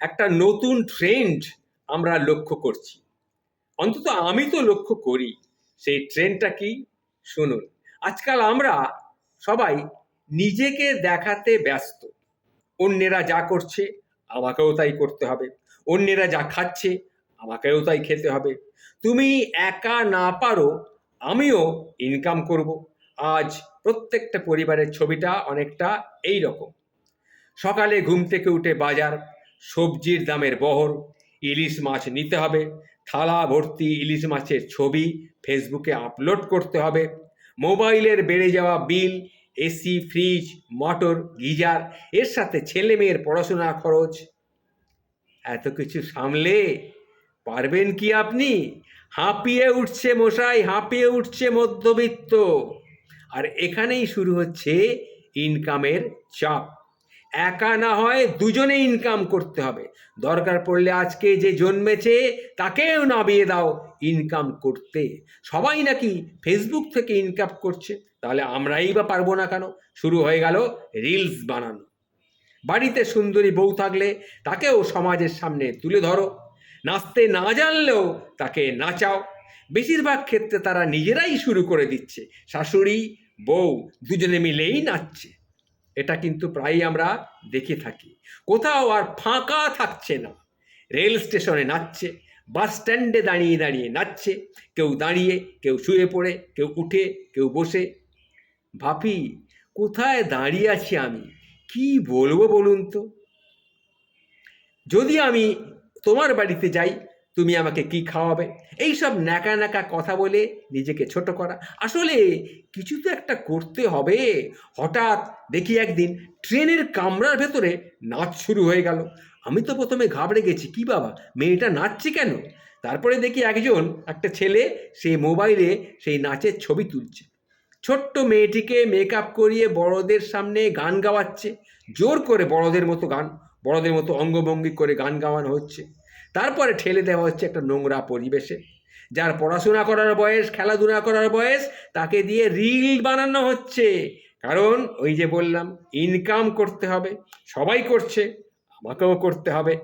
একটা নতুন ট্রেন্ড আমরা লক্ষ্য করছি। অন্তত আমি তো লক্ষ্য করি, সেই ট্রেন্ডটা কি? শুনুন, আজকাল আমরা সবাই নিজেকে দেখাতে ব্যস্ত। অন্যেরা যা করছে, আমাকেও তাই করতে হবে। অন্যেরা যা খাচ্ছে, আমাকেও তাই খেতে হবে। তুমি একা না পারো, আমিও ইনকাম করব। আজ প্রত্যেকটা পরিবারের ছবিটা অনেকটা এই রকম সকালে ঘুম থেকে উঠে বাজার, সবজির দামের বহর, ইলিশ মাছ নিতে হবে, থালা ভর্তি ইলিশ মাছের ছবি ফেসবুকে আপলোড করতে হবে, মোবাইলের বেড়ে যাওয়া বিল, এসি, ফ্রিজ, মোটর, গিজার, এর সাথে ছেলে মেয়ের পড়াশোনার খরচ। এত কিছু সামলে পারবেন কি আপনি? হাঁপিয়ে উঠছে মশাই, হাঁপিয়ে উঠছে মধ্যবিত্ত। আর এখানেই শুরু হচ্ছে ইনকামের চাপ। একা না হয় দুজনে ইনকাম করতে হবে। দরকার পড়লে আজকে যে জন্মেছে, তাকেও নামিয়ে দাও ইনকাম করতে। সবাই নাকি ফেসবুক থেকে ইনকাম করছে। তাহলে আমরাই বা পারব না কেন? শুরু হয়ে গেল রিলস বানানো। বাড়িতে সুন্দরী বউ থাকলে তাকেও সমাজের সামনে তুলে ধরো। নাচতে না জানলেও তাকে নাচাও। বেশিরভাগ ক্ষেত্রে তারা নিজেরাই শুরু করে দিচ্ছে। শাশুড়ি, বউ দুজনে মিলেই নাচছে। এটা কিন্তু প্রায়ই আমরা দেখে থাকি। কোথাও আর ফাঁকা থাকছে না। রেল স্টেশনে নাচছে, বাস স্ট্যান্ডে দাঁড়িয়ে দাঁড়িয়ে নাচছে। কেউ দাঁড়িয়ে, কেউ শুয়ে পড়ে, কেউ উঠে, কেউ বসে। ভাবি, কোথায় দাঁড়িয়ে আছি আমি? কি বলব বলুন তো? যদি আমি তোমার বাড়িতে যাই তুমি আমাকে কি খাওয়াবে? এই সব ন্যাকা ন্যাকা কথা বলে নিজেকে ছোট করা। আসলে কিছু তো একটা করতে হবে। হঠাৎ দেখি একদিন ট্রেনের কামরার ভেতরে নাচ শুরু হয়ে গেল। আমি তো প্রথমে ঘাবড়ে গেছি, কি বাবা, মেয়েটা নাচছে কেন? তারপরে দেখি একজন, একটা ছেলে সেই মোবাইলে সেই নাচের ছবি তুলছে। ছোট্ট মেয়েটিকে মেকআপ করিয়ে বড়দের সামনে গান গাওয়াচ্ছে। জোর করে বড়দের মতো গান, বড়দের মতো অঙ্গভঙ্গি করে গান গাওয়ানো হচ্ছে। তারপরে ঠেলে দেওয়া হচ্ছে একটা নোংরা পরিবেশে। যার পড়াশোনা করার বয়স, খেলাধুলা করার বয়স, তাকে দিয়ে রিল বানানো হচ্ছে। কারণ ওই যে বললাম ইনকাম করতে হবে, সবাই করছে, আমাকেও করতে হবে।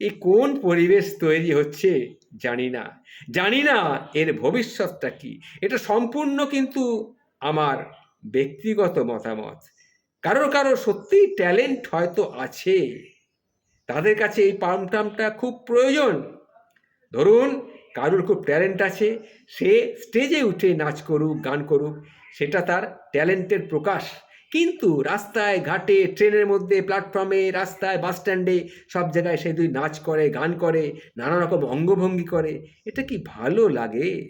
এ কোন পরিবেশ তৈরি হচ্ছে জানি না। জানি না এর ভবিষ্যৎটা কি। এটা সম্পূর্ণ কিন্তু আমার ব্যক্তিগত মতামত। কারোর কারোর সত্যিই ট্যালেন্ট হয়তো আছে। তাদের কাছে এই পাম্পটামটা খুব প্রয়োজন। ধরুন, কারুর খুব ট্যালেন্ট আছে, সে স্টেজে উঠে নাচ করুক, গান করুক, সেটা তার ট্যালেন্টের প্রকাশ। কিন্তু রাস্তায়, ঘাটে, ট্রেনের মধ্যে প্ল্যাটফর্মে রাস্তায় বাস স্ট্যান্ডে সব জায়গায় সে দুই নাচ করে, গান করে, নানা রকম অঙ্গভঙ্গি করে, এটা কি ভালো লাগে?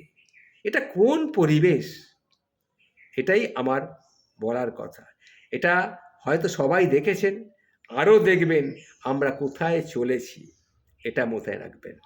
এটা কোন পরিবেশ? এটাই আমার বলার কথা। এটা হয়তো সবাই দেখেছেন আরও দেখবেন আমরা কোথায় চলেছি এটা মাথায় রাখবেন।